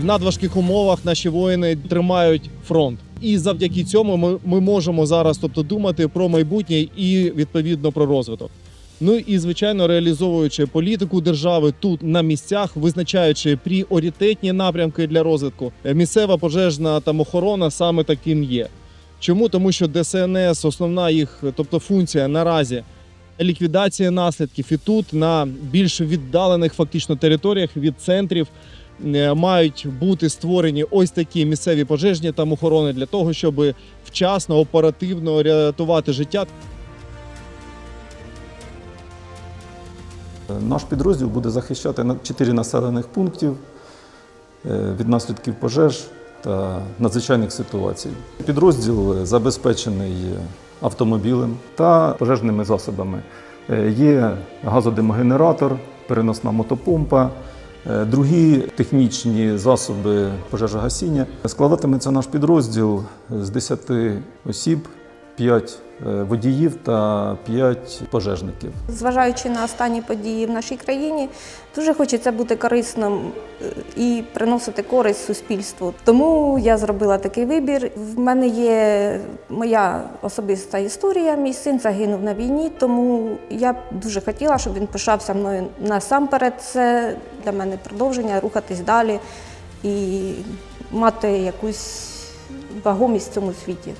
В надважких умовах наші воїни тримають фронт. І завдяки цьому ми, ми можемо зараз тобто, думати про майбутнє і відповідно про розвиток. Ну і звичайно, реалізовуючи політику держави тут на місцях, визначаючи пріоритетні напрямки для розвитку, е, місцева пожежна там охорона саме таким є. Чому? Тому що ДСНС, основна їх, тобто функція наразі ліквідація наслідків, і тут на більш віддалених фактично територіях від центрів мають бути створені ось такі місцеві пожежні там охорони для того, щоб вчасно, оперативно рятувати життя. Наш підрозділ буде захищати чотири населених пунктів е, від наслідків пожеж та надзвичайних ситуацій. Підрозділ забезпечений автомобілем та пожежними засобами. Е, Є газодимогенератор, переносна мотопомпа, е, другі технічні засоби пожежогасіння. Складатиметься наш підрозділ з 10 осіб, 5 водіїв та 5 пожежників. Зважаючи на останні події в нашій країні, дуже хочеться бути корисним е, і приносити користь суспільству. Тому я зробила такий вибір. В мене є моя особиста історія. Мій син загинув на війні, тому я дуже хотіла, щоб він пишався мною насамперед. Це для мене продовження рухатись далі і мати якусь вагомість в цьому світі.